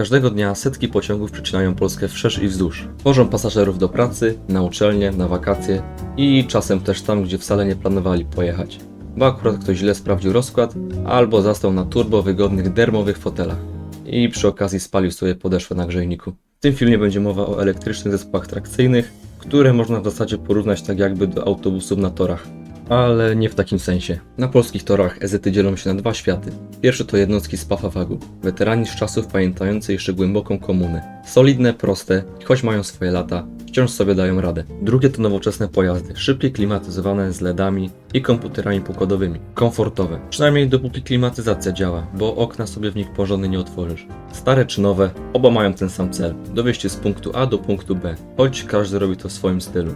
Każdego dnia setki pociągów przecinają Polskę wszerz i wzdłuż. Wożą pasażerów do pracy, na uczelnie, na wakacje i czasem też tam, gdzie wcale nie planowali pojechać. Bo akurat ktoś źle sprawdził rozkład, albo zastał na turbo wygodnych dermowych fotelach. I przy okazji spalił sobie podeszwę na grzejniku. W tym filmie będzie mowa o elektrycznych zespołach trakcyjnych, które można w zasadzie porównać tak jakby do autobusów na torach. Ale nie w takim sensie. Na polskich torach EZY dzielą się na dwa światy. Pierwszy to jednostki z Pafawagu, weterani z czasów pamiętające jeszcze głęboką komunę. Solidne, proste choć mają swoje lata, wciąż sobie dają radę. Drugie to nowoczesne pojazdy, szybkie klimatyzowane z LEDami i komputerami pokładowymi. Komfortowe, przynajmniej dopóki klimatyzacja działa, bo okna sobie w nich porządnie nie otworzysz. Stare czy nowe, oba mają ten sam cel, dowieźcie z punktu A do punktu B, choć każdy robi to w swoim stylu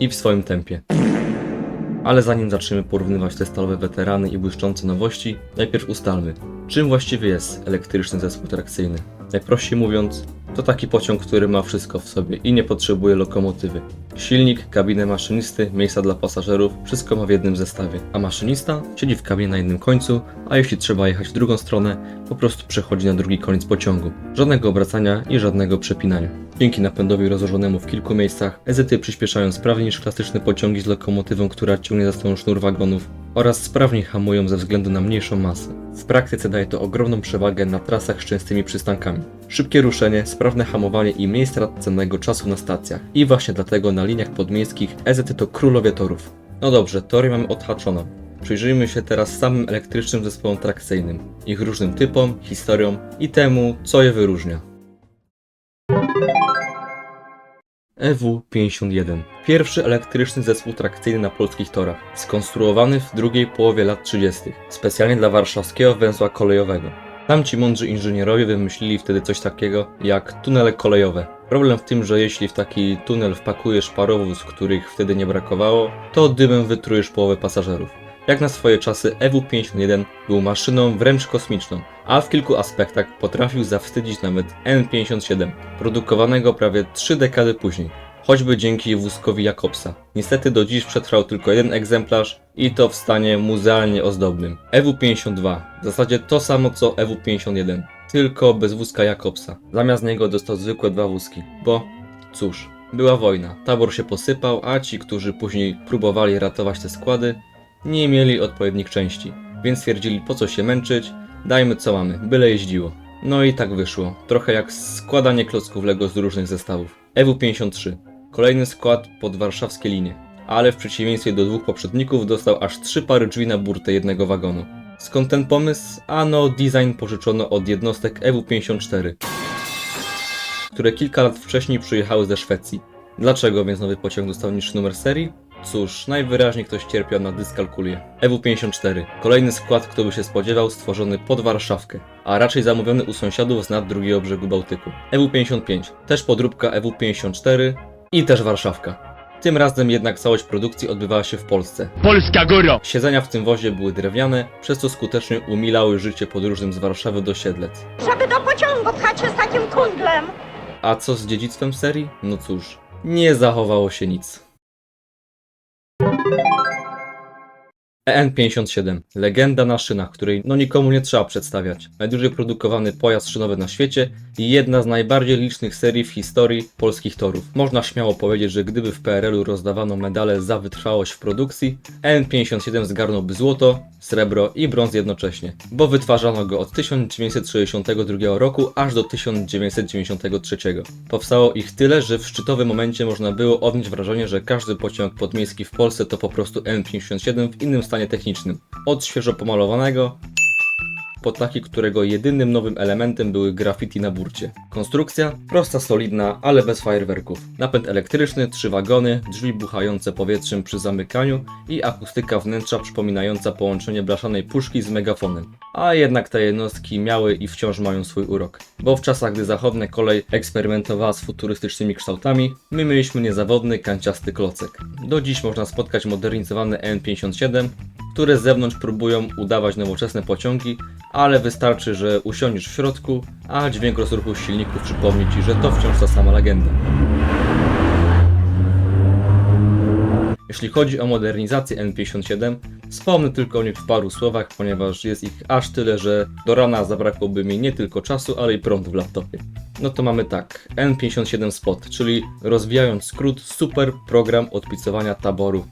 i w swoim tempie. Ale zanim zaczniemy porównywać te stalowe weterany i błyszczące nowości, najpierw ustalmy, czym właściwie jest elektryczny zespół trakcyjny. Najprościej mówiąc, to taki pociąg, który ma wszystko w sobie i nie potrzebuje lokomotywy. Silnik, kabinę maszynisty, miejsca dla pasażerów, wszystko ma w jednym zestawie. A maszynista siedzi w kabinie na jednym końcu, a jeśli trzeba jechać w drugą stronę, po prostu przechodzi na drugi koniec pociągu. Żadnego obracania i żadnego przepinania. Dzięki napędowi rozłożonemu w kilku miejscach, EZY przyspieszają sprawniej niż klasyczne pociągi z lokomotywą, która ciągnie za sobą sznur wagonów oraz sprawniej hamują ze względu na mniejszą masę. W praktyce daje to ogromną przewagę na trasach z częstymi przystankami. Szybkie ruszenie, sprawne hamowanie i mniej strat cennego czasu na stacjach. I właśnie dlatego na liniach podmiejskich EZY to królowie torów. No dobrze, tory mamy odhaczoną. Przyjrzyjmy się teraz samym elektrycznym zespołom trakcyjnym, ich różnym typom, historiom i temu, co je wyróżnia. EW51. Pierwszy elektryczny zespół trakcyjny na polskich torach, skonstruowany w drugiej połowie lat 30. specjalnie dla warszawskiego węzła kolejowego. Tamci mądrzy inżynierowie wymyślili wtedy coś takiego jak tunele kolejowe. Problem w tym, że jeśli w taki tunel wpakujesz parowóz, których wtedy nie brakowało, to dymem wytrujesz połowę pasażerów. Jak na swoje czasy EW51 był maszyną wręcz kosmiczną, a w kilku aspektach potrafił zawstydzić nawet N57, produkowanego prawie trzy dekady później, choćby dzięki wózkowi Jakobsa. Niestety do dziś przetrwał tylko jeden egzemplarz i to w stanie muzealnie ozdobnym. EW52, w zasadzie to samo co EW51, tylko bez wózka Jakobsa. Zamiast niego dostał zwykłe dwa wózki, bo cóż, była wojna, tabor się posypał, a ci, którzy później próbowali ratować te składy, nie mieli odpowiednich części, więc stwierdzili po co się męczyć, dajmy co mamy, byle jeździło. No i tak wyszło, trochę jak składanie klocków Lego z różnych zestawów. EW53, kolejny skład pod warszawskie linie, ale w przeciwieństwie do dwóch poprzedników dostał aż trzy pary drzwi na burtę jednego wagonu. Skąd ten pomysł? Ano, design pożyczono od jednostek EW54, które kilka lat wcześniej przyjechały ze Szwecji. Dlaczego więc nowy pociąg dostał niższy numer serii? Cóż, najwyraźniej ktoś cierpiał na dyskalkulię. EW54. Kolejny skład, kto by się spodziewał, stworzony pod Warszawkę, a raczej zamówiony u sąsiadów z nad drugiego brzegu Bałtyku. EW55. Też podróbka EW54 i też Warszawka. Tym razem jednak całość produkcji odbywała się w Polsce. Polska góra! Siedzenia w tym wozie były drewniane, przez co skutecznie umilały życie podróżnym z Warszawy do Siedlec. żeby do pociągu pchać się z takim kundlem. A co z dziedzictwem serii? No cóż, nie zachowało się nic. EN57. Legenda na szynach, której no nikomu nie trzeba przedstawiać. Najdłużej produkowany pojazd szynowy na świecie i jedna z najbardziej licznych serii w historii polskich torów. Można śmiało powiedzieć, że gdyby w PRL-u rozdawano medale za wytrwałość w produkcji, EN57 zgarnąłby złoto, srebro i brąz jednocześnie, bo wytwarzano go od 1962 roku aż do 1993. Powstało ich tyle, że w szczytowym momencie można było odnieść wrażenie, że każdy pociąg podmiejski w Polsce to po prostu N57 w innym stanie technicznym. Od świeżo pomalowanego po taki, którego jedynym nowym elementem były graffiti na burcie. Konstrukcja prosta, solidna, ale bez fajerwerków. Napęd elektryczny, trzy wagony, drzwi buchające powietrzem przy zamykaniu i akustyka wnętrza przypominająca połączenie blaszanej puszki z megafonem. A jednak te jednostki miały i wciąż mają swój urok. Bo w czasach, gdy zachodnia kolej eksperymentowała z futurystycznymi kształtami, my mieliśmy niezawodny, kanciasty klocek. Do dziś można spotkać modernizowany N57, które z zewnątrz próbują udawać nowoczesne pociągi, ale wystarczy, że usiądziesz w środku, a dźwięk rozruchu silników przypomni Ci, że to wciąż ta sama legenda. Jeśli chodzi o modernizację N57, Wspomnę tylko o nich w paru słowach, ponieważ jest ich aż tyle, że do rana zabrakłoby mi nie tylko czasu, ale i prądu w laptopie. No to mamy tak, N57 Spot, czyli rozwijając skrót, super program odpicowania taboru.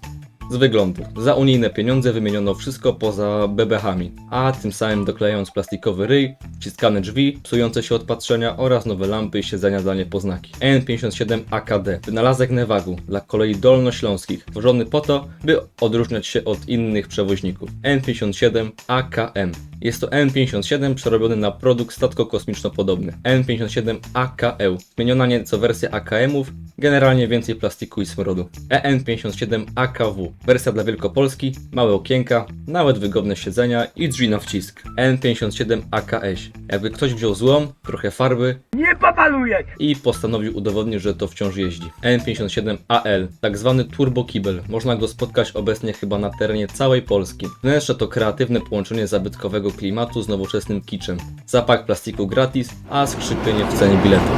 Z wyglądu. Za unijne pieniądze wymieniono wszystko poza bebechami, a tym samym doklejając plastikowy ryj, wciskane drzwi, psujące się od patrzenia oraz nowe lampy i siedzenia dla niepoznaki. N57 AKD, wynalazek Nevagu dla kolei dolnośląskich, tworzony po to, by odróżniać się od innych przewoźników. N57 AKM. Jest to N57 przerobiony na produkt statko-kosmiczno-podobny. N57 AKE. Zmieniona nieco wersja AKM-ów, generalnie więcej plastiku i smrodu. EN57 AKW. Wersja dla Wielkopolski, małe okienka, nawet wygodne siedzenia i drzwi na wcisk. N57 AKS. Jakby ktoś wziął złom, trochę farby Nie popaluję! i postanowił udowodnić, że to wciąż jeździ. N57 AL, tak zwany turbo kibel. Można go spotkać obecnie chyba na terenie całej Polski. Wnętrze to kreatywne połączenie zabytkowego klimatu z nowoczesnym kiczem. Zapach plastiku gratis, a skrzypienie w cenie biletu.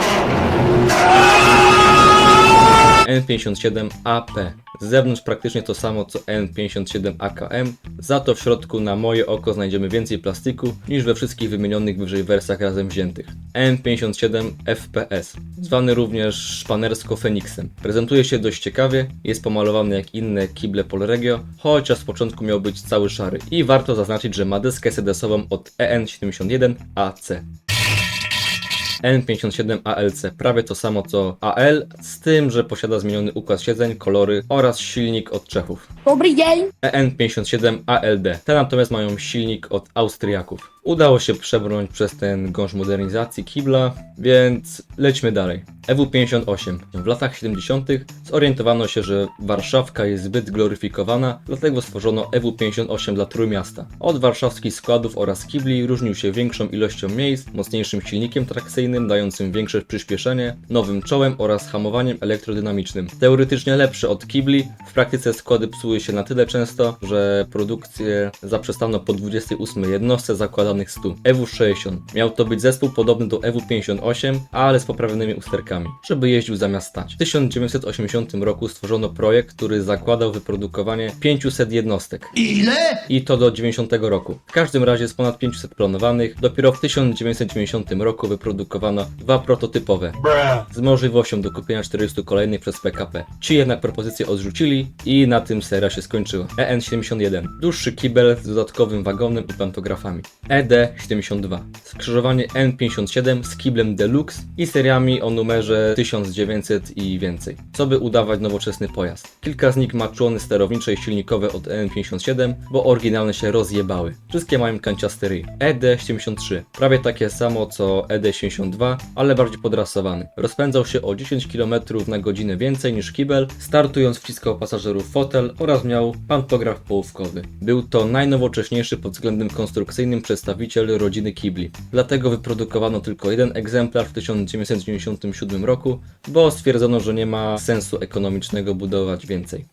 N57AP. Z zewnątrz praktycznie to samo co N57AKM, za to w środku na moje oko znajdziemy więcej plastiku niż we wszystkich wymienionych wyżej wersjach razem wziętych. N57FPS, zwany również szpanersko Feniksem. Prezentuje się dość ciekawie, jest pomalowany jak inne kible Polregio, chociaż z początku miał być cały szary i warto zaznaczyć, że ma deskę sedesową od EN71AC. N57ALC. Prawie to samo co AL, z tym, że posiada zmieniony układ siedzeń, kolory oraz silnik od Czechów. Dobry dzień! EN57ALD. Te natomiast mają silnik od Austriaków. Udało się przebrnąć przez ten gąszcz modernizacji kibla, więc lećmy dalej. EW58. W latach 70. zorientowano się, że Warszawka jest zbyt gloryfikowana, dlatego stworzono EW58 dla Trójmiasta. Od warszawskich składów oraz kibli różnił się większą ilością miejsc, mocniejszym silnikiem trakcyjnym, dającym większe przyspieszenie, nowym czołem oraz hamowaniem elektrodynamicznym. Teoretycznie lepsze od kibli, w praktyce składy psuły się na tyle często, że produkcję zaprzestano po 28 jednostce zakładanych 100. EW60 miał to być zespół podobny do EW58, ale z poprawionymi usterkami, żeby jeździł zamiast stać. W 1980 roku stworzono projekt, który zakładał wyprodukowanie 500 jednostek. Ile? I to do 90 roku. W każdym razie z ponad 500 planowanych, dopiero w 1990 roku wyprodukowano dwa prototypowe z możliwością do kupienia 400 kolejnych przez PKP. Ci jednak propozycję odrzucili i na tym seria się skończyła. EN71. Dłuższy kibel z dodatkowym wagonem i pantografami. ED72. Skrzyżowanie N57 z kiblem Deluxe i seriami o numerze 1900 i więcej. Co by udawać nowoczesny pojazd. Kilka z nich ma człony sterownicze i silnikowe od EN57, bo oryginalne się rozjebały. Wszystkie mają kanciasty ryj. ED73. Prawie takie samo co ED72, ale bardziej podrasowany. Rozpędzał się o 10 km na godzinę więcej niż kibel, startując wciskał pasażerów fotel oraz miał pantograf połówkowy. Był to najnowocześniejszy pod względem konstrukcyjnym przedstawiciel rodziny kibli. Dlatego wyprodukowano tylko jeden egzemplarz w 1997 roku, bo stwierdzono, że nie ma sensu ekonomicznego budować więcej.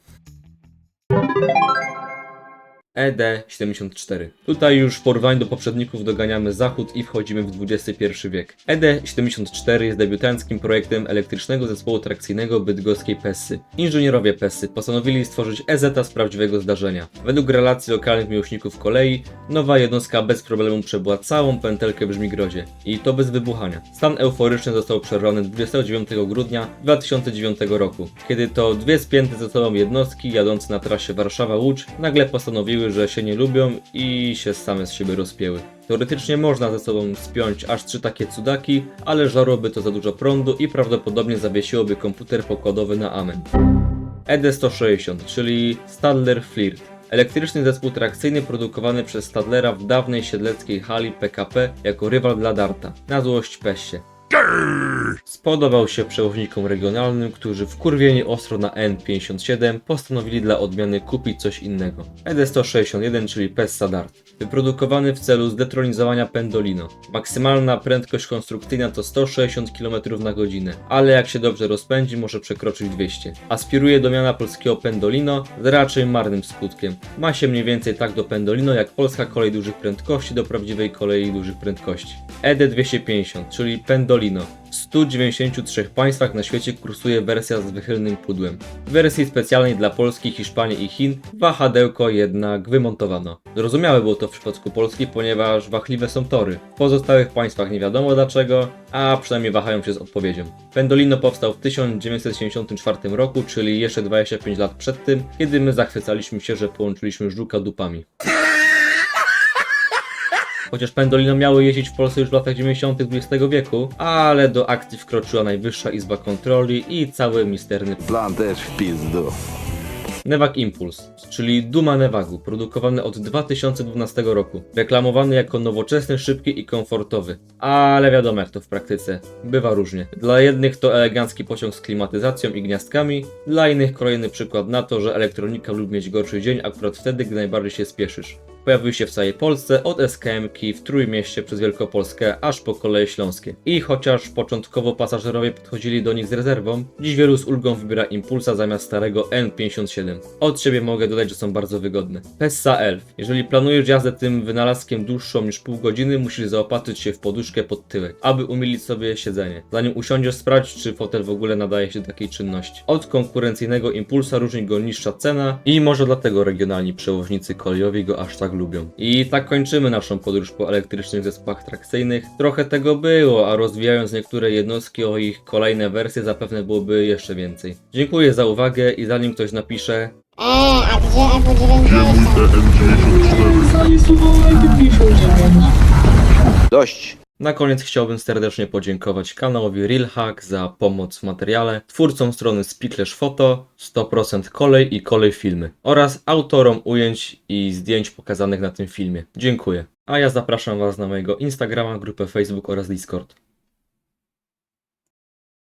ED74. Tutaj już w porównaniu do poprzedników doganiamy zachód i wchodzimy w XXI wiek. ED74 jest debiutanckim projektem elektrycznego zespołu trakcyjnego bydgoskiej Pessy. Inżynierowie Pessy postanowili stworzyć EZ z prawdziwego zdarzenia. Według relacji lokalnych miłośników kolei, nowa jednostka bez problemu przebyła całą pętelkę w Żmigrodzie. I to bez wybuchania. Stan euforyczny został przerwany 29 grudnia 2009 roku, kiedy to dwie spięte ze sobą jednostki jadące na trasie Warszawa-Łódź nagle postanowiły, że się nie lubią i się same z siebie rozpięły. Teoretycznie można ze sobą spiąć aż trzy takie cudaki, ale żarłoby to za dużo prądu i prawdopodobnie zawiesiłoby komputer pokładowy na amen. ED160, czyli Stadler Flirt. Elektryczny zespół trakcyjny produkowany przez Stadlera w dawnej siedleckiej hali PKP jako rywal dla Darta. Na złość Pessie. Spodobał się przewoźnikom regionalnym, którzy wkurwieni ostro na N57 postanowili dla odmiany kupić coś innego. ED161, czyli Pessa Dart. Wyprodukowany w celu zdetronizowania Pendolino. Maksymalna prędkość konstrukcyjna to 160 km na godzinę, ale jak się dobrze rozpędzi może przekroczyć 200. Aspiruje do miana polskiego Pendolino z raczej marnym skutkiem. Ma się mniej więcej tak do Pendolino jak polska kolej dużych prędkości do prawdziwej kolei dużych prędkości. ED250, czyli Pendolino. W 193 państwach na świecie kursuje wersja z wychylnym pudłem. W wersji specjalnej dla Polski, Hiszpanii i Chin wahadełko jednak wymontowano. Zrozumiałe było to w przypadku Polski, ponieważ wachliwe są tory. W pozostałych państwach nie wiadomo dlaczego, a przynajmniej wahają się z odpowiedzią. Pendolino powstał w 1974 roku, czyli jeszcze 25 lat przed tym, kiedy my zachwycaliśmy się, że połączyliśmy żuka dupami. Chociaż Pendolino miały jeździć w Polsce już w latach 90. XX wieku, ale do akcji wkroczyła Najwyższa Izba Kontroli i cały misterny Plan też w pizdu. Nevak Impulse, czyli Duma Nevagu, produkowany od 2012 roku. Reklamowany jako nowoczesny, szybki i komfortowy. Ale wiadomo jak to w praktyce. Bywa różnie. Dla jednych to elegancki pociąg z klimatyzacją i gniazdkami, dla innych kolejny przykład na to, że elektronika lubi mieć gorszy dzień akurat wtedy, gdy najbardziej się spieszysz. Pojawił się w całej Polsce, od SKM-ki w Trójmieście przez Wielkopolskę, aż po koleje śląskie. I chociaż początkowo pasażerowie podchodzili do nich z rezerwą, dziś wielu z ulgą wybiera Impulsa zamiast starego N57. Od siebie mogę dodać, że są bardzo wygodne. Pessa Elf. Jeżeli planujesz jazdę tym wynalazkiem dłuższą niż pół godziny, musisz zaopatrzyć się w poduszkę pod tyłek, aby umilić sobie siedzenie. Zanim usiądziesz, sprawdź, czy fotel w ogóle nadaje się do takiej czynności. Od konkurencyjnego Impulsa różni go niższa cena i może dlatego regionalni przewoźnicy kolejowi go aż tak lubią. I tak kończymy naszą podróż po elektrycznych zespołach trakcyjnych. Trochę tego było, a rozwijając niektóre jednostki o ich kolejne wersje zapewne byłoby jeszcze więcej. Dziękuję za uwagę i zanim ktoś napisze E, a gdzie 90? Dość. Na koniec chciałbym serdecznie podziękować kanałowi RealHack za pomoc w materiale, twórcom strony Spiklash Photo, 100% kolej i kolej filmy oraz autorom ujęć i zdjęć pokazanych na tym filmie. Dziękuję. A ja zapraszam Was na mojego Instagrama, grupę Facebook oraz Discord.